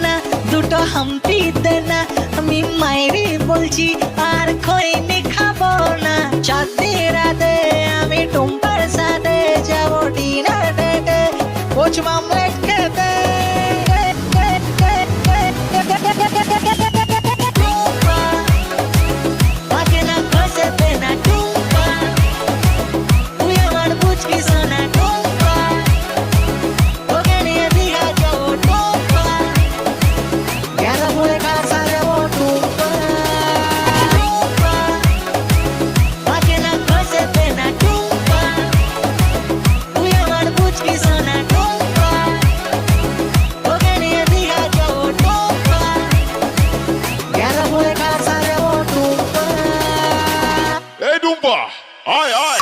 সোনা দুটো হাম্পি দে না। আমি মায়েরে বলছি, আর খৈনি খাব না। চাঁদনি রাতে আমি টুম্পার সাথে যাব, ডিনার ডেটে। কোচ মামলেট ए डूम्पा आय आय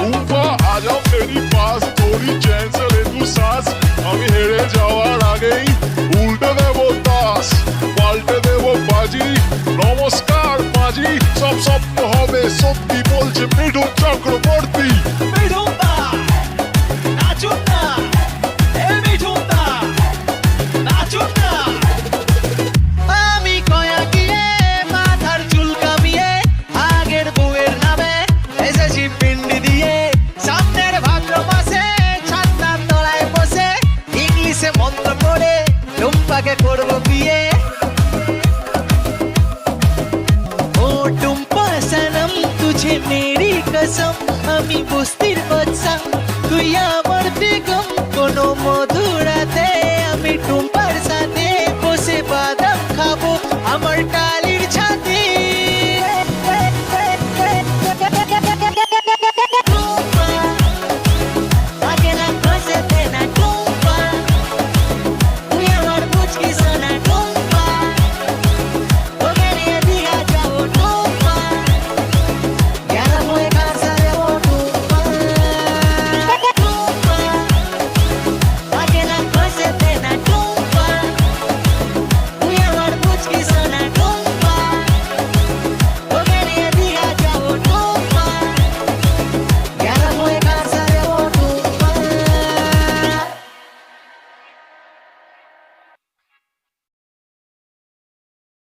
डूम्पा आजा मेरी पास थोड़ी चैन से ले तू सांस আমি হেরে যাওয়ার আগেই উল্টে দেবো তাস পাল্টে দেবো বাজি নমস্কার বাজি সব স্বপ্ন হবে সত্যি ঘুমটি দিয়ে, সামনের ভাদ্র মাসে ছান্নার তলায় বসে, ইংলিশে মন্ত্র করে টুম্পাকে করব বিয়ে। ও টুম্পা, সানম, তুঝে মেরি কসম, আমি বস্তির বাচ্চা তুই আমার বেগম, কোনো মধুরাতে আমি